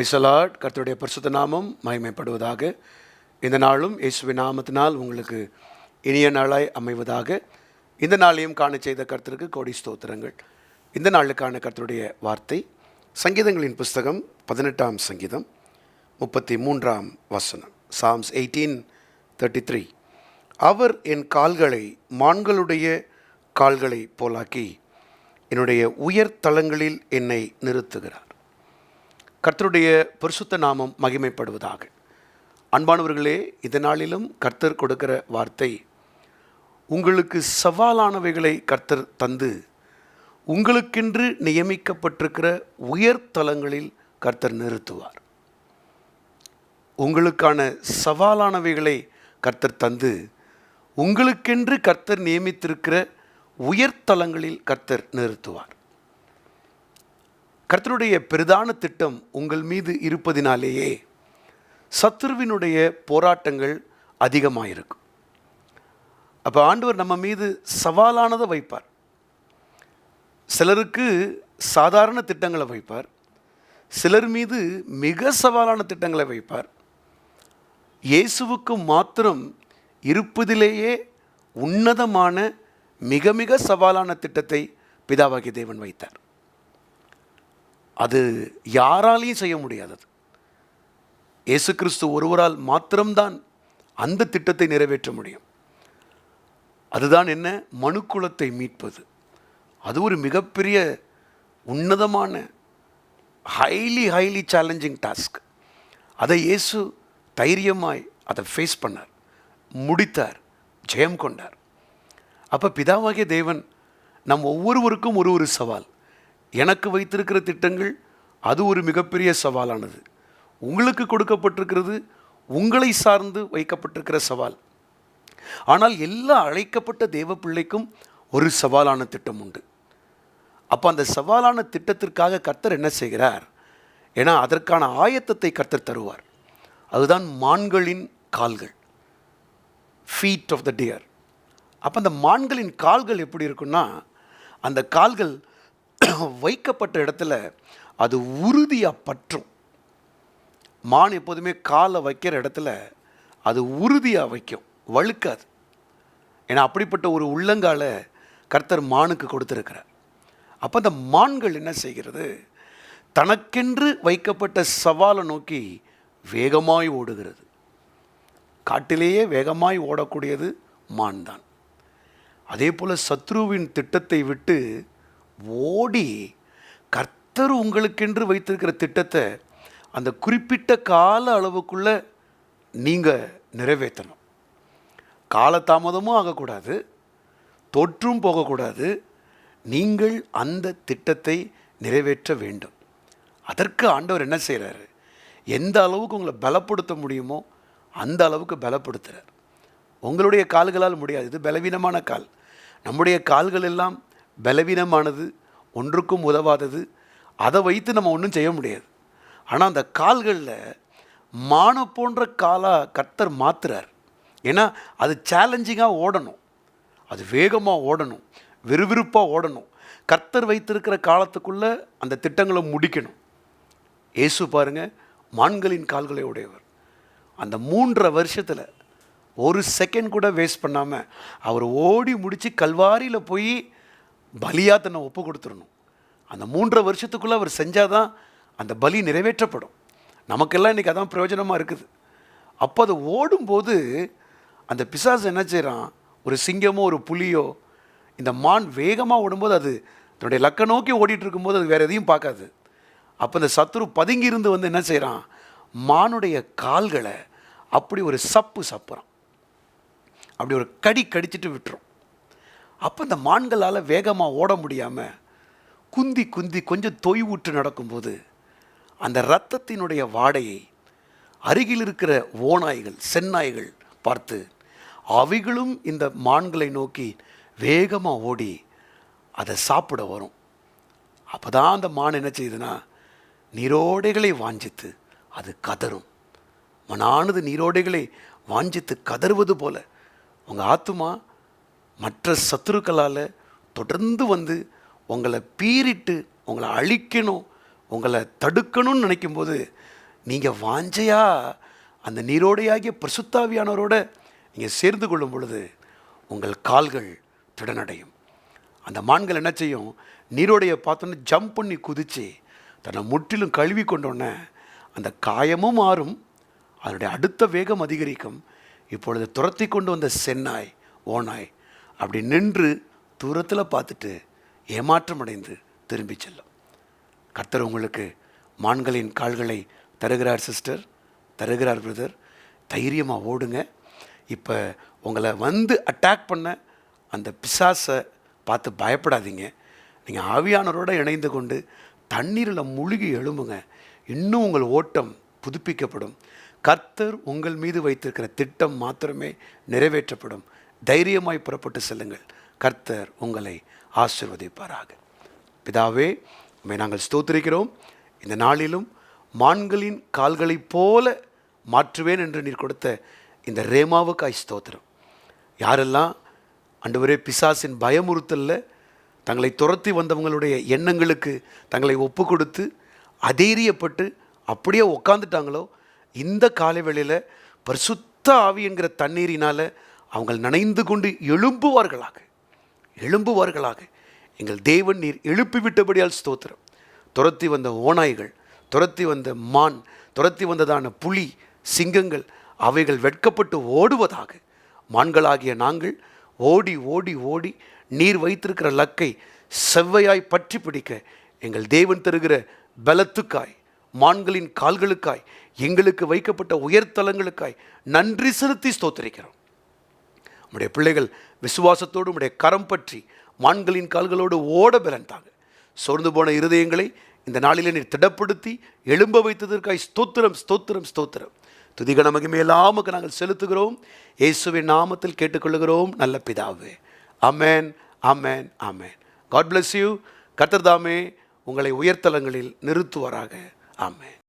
பிரைசலாட் கர்த்தருடைய பரிசுத்த நாமம் மகிமைப்படுவதாக. இந்த நாளும் இயேசுவின் நாமத்தினால் உங்களுக்கு இனிய நாளாய் அமைவதாக. இந்த நாளையும் காண செய்த கர்த்தருக்கு கோடி ஸ்தோத்திரங்கள். இந்த நாளுக்கான கர்த்தருடைய வார்த்தை சங்கீதங்களின் புஸ்தகம் பதினெட்டாம் சங்கீதம் முப்பத்தி மூன்றாம் வசனம் சாம்ஸ் எயிட்டீன் தேர்ட்டி த்ரீ அவர் என் கால்களை மான்களுடைய கால்களை போலாக்கி என்னுடைய உயர் தளங்களில் என்னை நிறுத்துகிறார். கர்த்தருடைய பரிசுத்த நாமம் மகிமைப்படுவதாக. அன்பானவர்களே இந்த நாளிலும் கர்த்தர் கொடுக்கிற வார்த்தை உங்களுக்கு சவாலானவைகளை கர்த்தர் தந்து உங்களுக்கென்று நியமிக்கப்பட்டிருக்கிற உயர் தலங்களில் கர்த்தர் நிறுத்துவார். உங்களுக்கான சவாலானவைகளை கர்த்தர் தந்து உங்களுக்கென்று கர்த்தர் நியமித்திருக்கிற உயர்தலங்களில் கர்த்தர் நிறுத்துவார். கர்த்தருடைய பிரதான திட்டம் உங்கள் மீது இருப்பதினாலேயே சத்துருவினுடைய போராட்டங்கள் அதிகமாயிருக்கும் அப்போ ஆண்டவர் நம்ம மீது சவாலானதை வைப்பார். சிலருக்கு சாதாரண திட்டங்களை வைப்பார். சிலர் மீது மிக சவாலான திட்டங்களை வைப்பார். இயேசுவுக்கு மாத்திரம் இருப்பதிலேயே உன்னதமான மிக மிக சவாலான திட்டத்தை பிதாவாகி தேவன் வைத்தார். அது யாராலையும் செய்ய முடியாதது. இயேசு கிறிஸ்து ஒருவரால் மாத்திரம்தான் அந்த திட்டத்தை நிறைவேற்ற முடியும். அதுதான் என்ன? மனுக்குலத்தை மீட்பது. அது ஒரு மிகப்பெரிய உன்னதமான ஹைலி ஹைலி சேலஞ்சிங் டாஸ்க் அதை இயேசு தைரியமாய் அதை ஃபேஸ் பண்ணார். முடித்தார். ஜெயம் கொண்டார். அப்போ பிதாவாகிய தேவன் நம் ஒவ்வொருவருக்கும் ஒரு ஒரு சவால். எனக்கு வைத்திருக்கிற திட்டங்கள் அது ஒரு மிகப்பெரிய சவாலானது. உங்களுக்கு கொடுக்கப்பட்டிருக்கிறது உங்களை சார்ந்து வைக்கப்பட்டிருக்கிற சவால். ஆனால் எல்லா அழைக்கப்பட்ட தேவ பிள்ளைக்கும் ஒரு சவாலான திட்டம் உண்டு. அப்போ அந்த சவாலான திட்டத்திற்காக கர்த்தர் என்ன செய்கிறார்? ஏன்னா அதற்கான ஆயத்தத்தை கர்த்தர் தருவார். அதுதான் மான்களின் கால்கள். ஃபீட் ஆஃப் த டியர் அப்போ அந்த மான்களின் கால்கள் எப்படி இருக்குன்னா அந்த கால்கள் வைக்கப்பட்ட இடத்துல அது உறுதியாக பற்றும். மான் எப்போதுமே காலை வைக்கிற இடத்துல அது உறுதியாக வைக்கும். வழுக்காது. ஏன்னா அப்படிப்பட்ட ஒரு உள்ளங்கால கர்த்தர் மானுக்கு கொடுத்துருக்கிறார். அப்போ அந்த மான்கள் என்ன செய்கிறது? தனக்கென்று வைக்கப்பட்ட சவாலை நோக்கி வேகமாய் ஓடுகிறது. காட்டிலேயே வேகமாய் ஓடக்கூடியது மான் தான் அதே போல் சத்ருவின் திட்டத்தை விட்டு ஓடி கர்த்தர் உங்களுக்கென்று வைத்திருக்கிற திட்டத்தை அந்த குறிப்பிட்ட கால அளவுக்குள்ளே நீங்கள் நிறைவேற்றணும். காலதாமதமும் ஆகக்கூடாது தொற்றும் போகக்கூடாது. நீங்கள் அந்த திட்டத்தை நிறைவேற்ற வேண்டும். அதற்கு ஆண்டவர் என்ன செய்கிறாரு எந்த அளவுக்கு உங்களை பலப்படுத்த முடியுமோ அந்த அளவுக்கு பலப்படுத்துகிறார் உங்களுடைய கால்களால் முடியாது இது பலவீனமான கால். நம்முடைய கால்கள் எல்லாம் பலவீனமானது ஒன்றுக்கும் உதவாதது அதை வைத்து நம்ம ஒன்றும் செய்ய முடியாது. ஆனால் அந்த கால்களில் மானை போன்ற காலாக கர்த்தர் மாற்றுறார் ஏன்னா அது சேலஞ்சிங்காக ஓடணும். அது வேகமாக ஓடணும். விறுவிறுப்பாக ஓடணும். கர்த்தர் வைத்திருக்கிற காலத்துக்குள்ளே அந்த திட்டங்களை முடிக்கணும். இயேசு பாருங்க மான்களின் கால்களை உடையவர். அந்த மூன்றரை வருஷத்தில் ஒரு செகண்ட் கூட வேஸ்ட் பண்ணாமல் அவர் ஓடி முடித்து கல்வாரியில் போய் பலியாக தன்னை ஒப்பு கொடுத்துடணும். அந்த மூன்றரை வருஷத்துக்குள்ளே அவர் செஞ்சால் தான் அந்த பலி நிறைவேற்றப்படும். நமக்கெல்லாம் இன்றைக்கி அதான் பிரயோஜனமாக இருக்குது. அப்போ அது ஓடும்போது அந்த பிசாசு என்ன செய்கிறான் ஒரு சிங்கமோ ஒரு புலியோ இந்த மான் வேகமாக ஓடும்போது அது தன்னுடைய லக்க நோக்கி ஓடிட்டு இருக்கும்போது அது வேறு எதையும் பார்க்காது. அப்போ இந்த சத்துரு பதுங்கி இருந்து வந்து என்ன செய்கிறான் மானுடைய கால்களை அப்படி ஒரு சப்பு சப்புறான் அப்படி ஒரு கடி கடிச்சிட்டு விட்டுரும். அப்போ இந்த மான்களால் வேகமாக ஓட முடியாமல் குந்தி குந்தி கொஞ்சம் தொய்வுற்று நடக்கும்போது அந்த இரத்தத்தினுடைய வாடையை அருகில் இருக்கிற ஓநாய்கள் செந்நாய்கள் பார்த்து அவைகளும் இந்த மான்களை நோக்கி வேகமாக ஓடி அதை சாப்பிட வரும். அப்போ தான் அந்த மான் என்ன செய்யுதுன்னா நீரோடைகளை வாஞ்சித்து அது கதறும் மனானது நீரோடைகளை வாஞ்சித்து கதறுவது போல உங்கள் ஆத்துமா மற்ற சத்துருக்களால் தொடர்ந்து வந்து உங்களை பீறிட்டு உங்களை அழிக்கணும் உங்களை தடுக்கணும்னு நினைக்கும்போது நீங்கள் வாஞ்சையாக அந்த நீரோடையாகிய பிரசுத்தாவியானவரோட நீங்கள் சேர்ந்து கொள்ளும் பொழுது உங்கள் கால்கள் திடனடையும். அந்த மான்கள் என்ன செய்யும்? நீரோடையை பார்த்தோன்னே ஜம்ப் பண்ணி குதித்து தன்னை முற்றிலும் கழுவி கொண்டோன்னே அந்த காயமும் மாறும் அதனுடைய அடுத்த வேகம் அதிகரிக்கும். இப்பொழுது துரத்தி கொண்டு வந்த சென்னாய் ஓனாய் அப்படி நின்று தூரத்தில் பார்த்துட்டு ஏமாற்றம் அடைந்து திரும்பி செல்லும். கர்த்தர் உங்களுக்கு மான்களின் கால்களை தருகிறார் சிஸ்டர் தருகிறார் பிரதர் தைரியமாக ஓடுங்க. இப்போ உங்களை வந்து அட்டாக் பண்ண அந்த பிசாசை பார்த்து பயப்படாதீங்க. நீங்கள் ஆவியானரோடு இணைந்து கொண்டு தண்ணீரில் முழுகி எழும்புங்க. இன்னும் உங்கள் ஓட்டம் புதுப்பிக்கப்படும். கர்த்தர் உங்கள் மீது வைத்திருக்கிற திட்டம் மாத்திரமே நிறைவேற்றப்படும். தைரியமாய் புறப்பட்டு செல்லுங்கள். கர்த்தர் உங்களை ஆசிர்வதிப்பாராக. பிதாவே உம்மை நாங்கள் ஸ்தோத்திரிக்கிறோம். இந்த நாளிலும் மான்களின் கால்களைப் போல மாற்றுவேன் என்று நீர் கொடுத்த இந்த ரேமாவுக்காய் ஸ்தோத்திரம். யாரெல்லாம் ஆண்டவரே பிசாசின் பயமுறுத்தலில் தங்களை துரத்தி வந்தவங்களுடைய எண்ணங்களுக்கு தங்களை ஒப்பு கொடுத்து அதீரியப்பட்டு அப்படியே உக்காந்துட்டாங்களோ இந்த காலை வேளையில் பரிசுத்த ஆவி என்கிற தண்ணீரினால் அவங்கள் நனைந்து கொண்டு எழும்புவார்களாக. எழும்புவார்களாக. எங்கள் தேவன் நீர் எழுப்பி விட்டபடியால் ஸ்தோத்திரம். துரத்தி வந்த ஓநாய்கள் துரத்தி வந்த மான் துரத்தி வந்ததான புலி சிங்கங்கள் அவைகள் வெட்கப்பட்டு ஓடுவதாக. மான்களாகிய நாங்கள் ஓடி ஓடி ஓடி நீர் வைத்திருக்கிற லக்கை செவ்வையாய் பற்றி பிடிக்க எங்கள் தேவன் தருகிற பலத்துக்காய் மான்களின் கால்களுக்காய் எங்களுக்கு வைக்கப்பட்ட உயர்தலங்களுக்காய் நன்றி செலுத்தி ஸ்தோத்திரிக்கிறோம். உம்முடைய பிள்ளைகள் விசுவாசத்தோடு உடைய கரம் பற்றி மான்களின் கால்களோடு ஓட பிறந்தாங்க. சோர்ந்து போன இருதயங்களை இந்த நாளிலே நீர் திடப்படுத்தி எழும்ப வைத்ததற்காய் ஸ்தோத்திரம் ஸ்தோத்திரம் ஸ்தோத்திரம். துதிகன மகிமையெல்லாமுக்கு நாங்கள் செலுத்துகிறோம். இயேசுவின் நாமத்தில் கேட்டுக்கொள்கிறோம் நல்ல பிதாவே. Amen amen amen God bless you கத்தர்தாமே உங்களை உயர்தலங்களில் நிறுத்துவாராக. ஆமேன்.